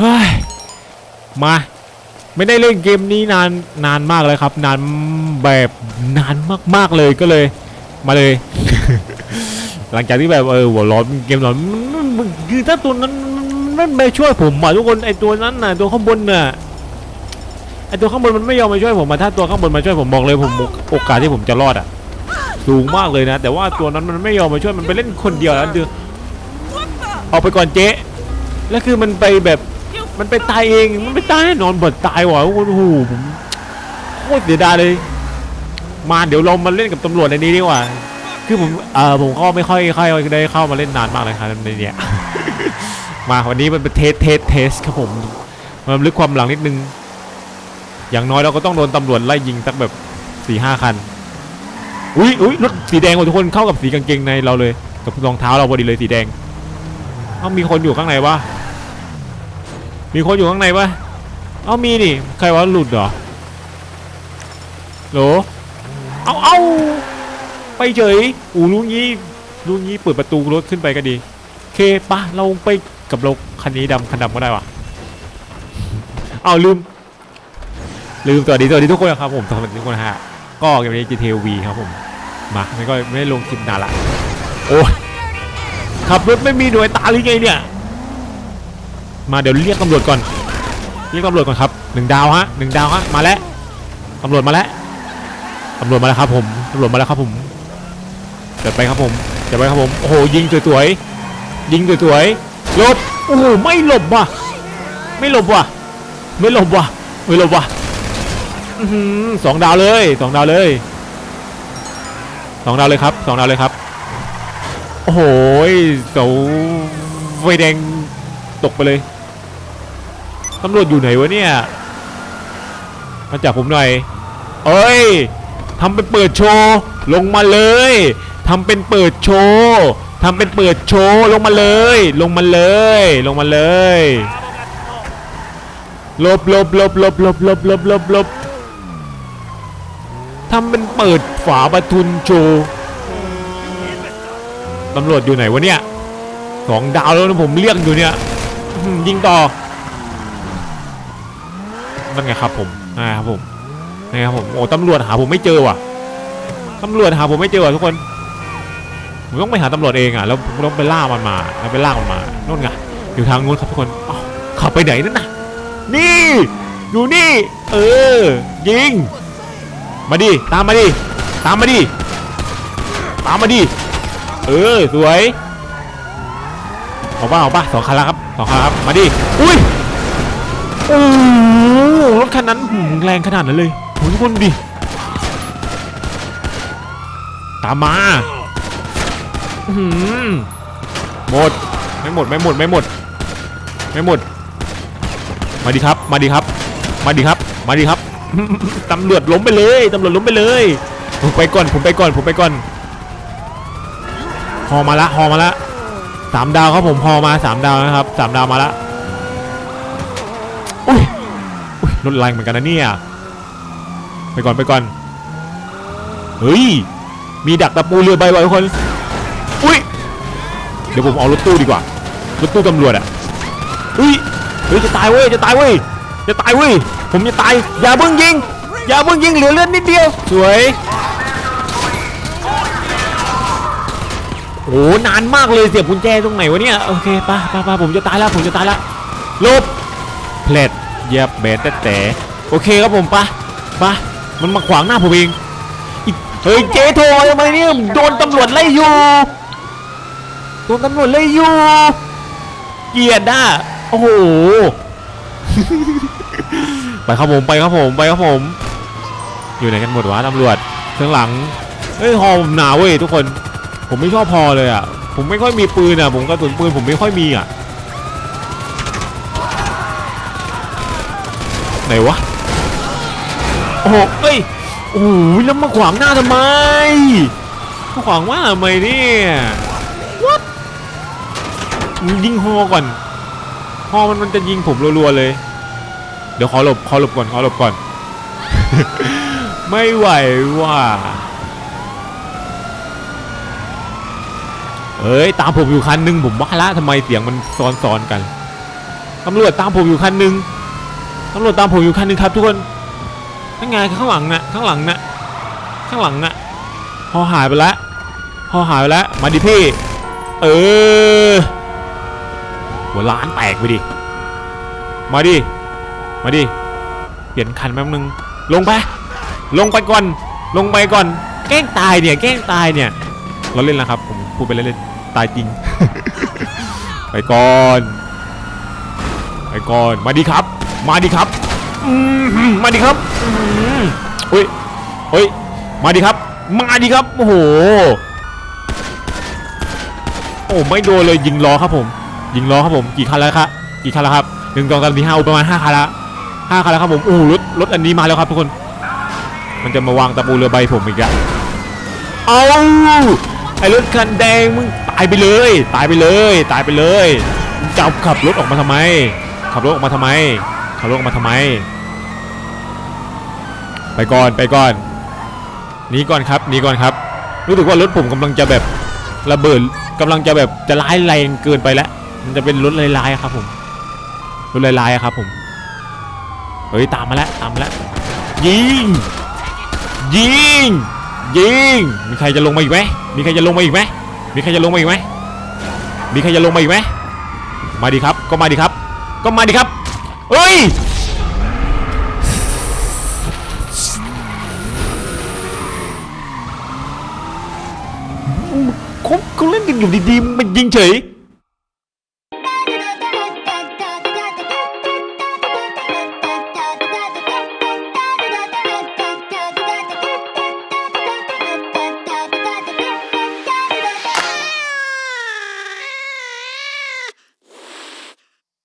เฮ้ยมา ไม่ได้เล่นเกมนี้นานนานมากเลยครับ นานแบบนานมากๆเลยก็เลย มาเลย หลังจากที่แบบเออหัวร้อนเกมร้อนคือถ้าตัวนั้นมันไม่ช่วยผมอะทุกคนไอตัวนั้นน่ะตัวข้างบนน่ะไอตัวข้างบนมันไม่ยอมมาช่วยผมอะถ้าตัวข้างบนมาช่วยผมบอกเลยผมโอกาสที่ผมจะรอดอะสูงมากเลยนะ แต่ว่าตัวนั้นมันไม่ยอมมาช่วยมันไปเล่นคนเดียวแล้วเดือออกไปก่อนเจ๊แล้วคือมันไปแบบ มันไปตายเอง มันไม่ตายน่นอนบดตายว่ะโอ้โหผมโคตรเสียดายเลย มาเดี๋ยวเรามาเล่นกับตำรวจในนี้ดีกว่า คือผมเออผมก็ไม่ค่อยค่อยได้เข้ามาเล่นนานมากเลยครับในเนี้ย มาวันนี้มันเป็นเทสเทสเทสครับผมมันลึกความหลังนิดนึง อย่างน้อยเราก็ต้องโดนตำรวจไล่ยิงสักแบบสี่ห้าคัน อุ้ยอุ้ยรถสีแดงว่ะทุกคนเข้ากับสีกางเกงในเราเลย กับรองเท้าเราพอดีเลยสีแดงเอ้ามีคนอยู่ข้างในวะ มีคนอยู่ข้างในวะเอามีนี่ใครวะหลุดเหรอโหลเอาเอาไปเฉยอูลุงยี่ลุงยี่เปิดประตูรถขึ้นไปก็ดีโอเคปะเราไปกับราคันนี้ดำคันดำก็ได้วะเอาลืม ลืมสวัสดีสวัสดีทุกคนครับผมสวัสดีทุกคนฮะก็เกมนี้ GTV ครับผมมาไม่ก็ไม่ลงคลิปนานละโอ้ขับรถไม่มีหน่วยตาหรือไงเนี่ย มาเดี๋ยวเรียกตำรวจก่อน เรียกตำรวจก่อนครับหนึ่งดาวฮะหนึ่งดาวฮะมาแล้วตำรวจมาแล้วตำรวจมาแล้วครับผมตำรวจมาแล้วครับผมเดี๋ยวไปครับผมเดี๋ยวไปครับผมโอ้โหยิงสวยๆยิงสวยๆหลบโอ้โหไม่หลบว่ะ ไม่หลบว่ะ ไม่หลบว่ะไม่หลบว่ะอือหือสองดาวเลยสองดาวเลยสองดาวเลยครับสองดาวเลยครับโอ้โหเสาไฟแดงตกไปเลย ตำรวจอยู่ไหนวะเนี่ย มาจับผมหน่อย เอ้ยทำเป็นเปิดโชว์ลงมาเลยทำเป็นเปิดโชว์ทำเป็นเปิดโชว์ลงมาเลย ลงมาเลย ลงมาเลยลบลบลบลบลบลบลบลบลบทำเป็นเปิดฝาประทุนโชว์ตำรวจอยู่ไหนวะเนี่ยสองดาวแล้วนะผมเรียกอยู่เนี่ยยิงต่อ นั่นไงครับผมนะครับผมนี่ครับผมโอ้ตำรวจหาผมไม่เจอว่ะตำรวจหาผมไม่เจอว่ะทุกคนผมต้องไปหาตำรวจเองอะแล้วผมต้องไปล่ามันมาแล้วไปล่ามันมาโน่นไงอยู่ทางนู้นครับทุกคนขับไปไหนนั่นน่ะนี่อยู่นี่ เออ ยิง มาดิ ตามมาดิ ตามมาดิ ตามมาดิ เออ สวยเอาป่ะเอาป่ะสองคันแล้วครับสองคันครับ มาดิ อุ้ยโอ้ นั้นหืมแรงขนาดนั้นเลยโอ้ยทุกคนดิตามมาหืหมดไม่หมดไม่หมดไม่หมดไม่หมด มาดิครับ มาดิครับ มาดิครับ มาดิครับตำรวจล้มไปเลยตำรวจล้มไปเลยผมไปก่อนผมไปก่อนผมไปก่อนฮอมาละฮอมาละสามดาวครับผมฮอมาสามดาวนะครับสามดาวมาละอุ้ยอุ้ย รถแรงเหมือนกันนะเนี่ย ไปก่อนไปก่อน เฮ้ย มีดักตะปูเรือใบไว้ทุกคน อุ้ย เดี๋ยวผมเอารถตู้ดีกว่า รถตู้ตำรวจอะอุ้ย เฮ้ยจะตายเว้ยจะตายเว้ยจะตายเว้ย ผมจะตาย อย่าเพิ่งยิง อย่าเพิ่งยิงเหลือเลือดนิดเดียว สวย โอ้นานมากเลยเสียบกุญแจตรงไหนวะเนี่ย โอเคป่ะป่ะป่ะผมจะตายแล้วผมจะตายแล้วลบเพลด เยียบเบสแต่แต่โอเคครับผมปะปะมันมาขวางหน้าผมเองเฮ้ยเจโทรทำไมเนี่ยโดนตำรวจไล่อยู่โดนตำรวจไล่อยู่เกียดอะโอ้โหไปครับผมไปครับผมไปครับผม อยู่ไหนกันหมดวะตำรวจข้างหลังเฮ้ยฮอผมหนาเว้ยทุกคน ผมไม่ชอบพอเลยอะผมไม่ค่อยมีปืนอะ ผมกระสุนปืนผมไม่ค่อยมีอะ ไหนวะ โอ้เอ้ยโอ้โหแล้วมาขวางหน้าทำไมมาขวางว่าทำไมเนี่ย what ยิงฮอก่อนฮอมันมันจะยิงผมรัวๆเลย เดี๋ยวขอหลบขอหลบก่อนขอหลบก่อน ไม่ไหวว่ะเอ้ยตามผมอยู่คันหนึงผมว่าละทำไมเสียงมันซ้อนๆกันตำรวจตามผมอยู่คันหนึ่ง ตำรวจตามผมอยู่คันหนึ่งครับทุกคนนั่นไงข้างหลังน่ะข้างหลังน่ะข้างหลังน่ะพอหายไปแล้วพอหายไปแล้วมาดิพี่เออหัวล้านแตกไปดิมาดิมาดิเปลี่ยนคันแป๊บนึงลงไปลงไปก่อนลงไปก่อน แกล้งตายเนี่ยแกล้งตายเนี่ยเราเล่นแล้วครับผมพูดไปเล่นๆตายจริง ไปก่อน ไปก่อน มาดีครับ มาดีครับมาดีครับเฮ้ยเฮ้ย มาดีครับ มาดีครับ โอ้โห โอ้ไม่โดนเลยยิงล้อครับผม ยิงล้อครับผม กี่คันแล้วครับ กี่คันแล้วครับหนึ่งสองสามสี่ห้าประมาณห้าคันละห้าคันแล้วครับผม โอ้โหรถ รถอันนี้มาแล้วครับทุกคน มันจะมาวางตะปูเรือใบผมอีกอะเอาไอ้รถคันแดงมึงตายไปเลย ตายไปเลย ตายไปเลยจะเอาขับรถออกมาทำไม ขับรถออกมาทำไม ขับรถมาทำไม ไปก่อนไปก่อนหนีก่อนครับหนีก่อนครับ รู้สึกว่ารถผมกำลังจะแบบระเบิดกำลังจะแบบจะร้ายแรงเกินไปแล้ว มันจะเป็นรถลายๆครับผมรถลายๆครับผมเฮ้ยตามมาแล้วตามมาแล้วยิงยิงยิงมีใครจะลงมาอีกไหมมีใครจะลงมาอีกไหมมีใครจะลงมาอีกไหมมีใครจะลงมาอีกไหมมาดีครับ ก็มาดีครับ ก็มาดีครับ เอ้ยเขาเขาเล่นกันอยู่ดีๆมันยิงเฉย